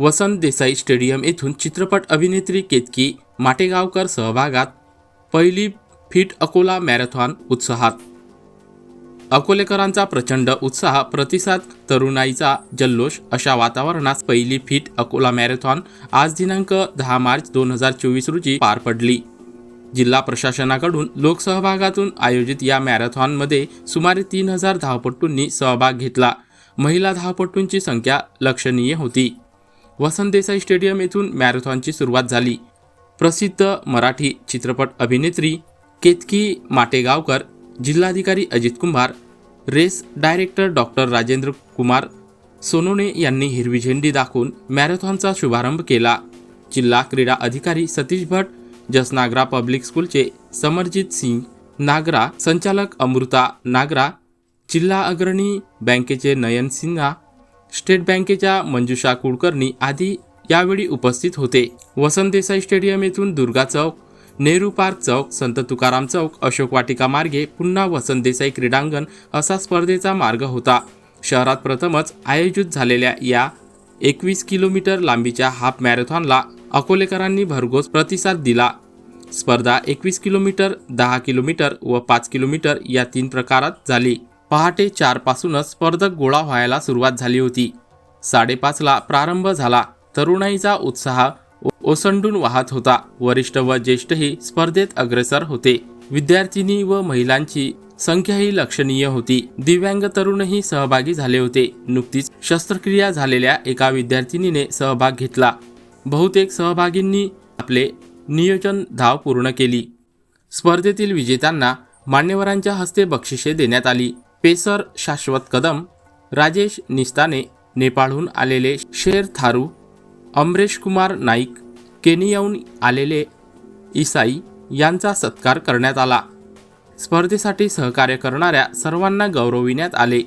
वसंत Desai stadium येथून चित्रपट अभिनेत्री केतकी माटेगावकर सहभागात पहिली फिट अकोला मॅरेथॉन उत्साहात. अकोलेकरांचा प्रचंड उत्साह प्रतिसाद तरुणाईचा जल्लोष अशा वातावरणात पहिली फिट अकोला मॅरेथॉन आज दिनांक दहा मार्च दोन हजार चोवीस रोजी पार पडली. जिल्हा प्रशासनाकडून लोकसहभागातून आयोजित या मॅरेथॉनमध्ये सुमारे तीन हजार धावपटूंनी सहभाग घेतला. महिला धावपटूंची संख्या लक्षणीय होती. वसंत देसाई स्टेडियम येथून मॅरेथॉनची सुरुवात झाली. प्रसिद्ध मराठी चित्रपट अभिनेत्री केतकी माटेगावकर जिल्हाधिकारी Ajit Kumbhar race director doctor Rajendra Kumar Sonone यांनी हिरवी झेंडी दाखवून मॅरेथॉनचा शुभारंभ केला. जिल्हा क्रीडा अधिकारी सतीश भट जसनागरा पब्लिक स्कूलचे समरजित सिंग नागरा संचालक अमृता नागरा जिल्हा अग्रणी बँकेचे नयन सिन्हा स्टेट बँकेच्या मंजुषा कुलकर्णी आदी यावेळी उपस्थित होते. वसंत देसाई स्टेडियम येथून दुर्गा चौक नेहरू पार्क चौक संत तुकाराम चौक अशोक वाटिका मार्गे पुन्हा वसंत देसाई क्रीडांगण असा स्पर्धेचा मार्ग होता. शहरात प्रथमच आयोजित झालेल्या या एकवीस किलोमीटर लांबीच्या हाफ मॅरेथॉनला अकोलेकरांनी भरघोस प्रतिसाद दिला. स्पर्धा एकवीस किलोमीटर दहा किलोमीटर व पाच किलोमीटर या तीन प्रकारात झाली. पहाटे चारपासूनच स्पर्धक गोळा व्हायला सुरुवात झाली होती. साडेपाचला प्रारंभ झाला. तरुणाईचा उत्साह ओसंडून वाहत होता. वरिष्ठ व ज्येष्ठही स्पर्धेत अग्रेसर होते. विद्यार्थिनी व महिलांची संख्याही लक्षणीय होती. दिव्यांग तरुणही सहभागी झाले होते. नुकतीच शस्त्रक्रिया झालेल्या एका विद्यार्थिनीने सहभाग घेतला. बहुतेक सहभागींनी आपले नियोजन धाव पूर्ण केली. स्पर्धेतील विजेत्यांना मान्यवरांच्या हस्ते बक्षिसे देण्यात आली. पेसर शाश्वत कदम राजेश निस्ताने नेपाळहून आलेले शेर थारू अमरेश कुमार नाईक केनियाहून आलेले इसाई यांचा सत्कार करण्यात आला. स्पर्धेसाठी सहकार्य करणाऱ्या सर्वांना गौरविण्यात आले.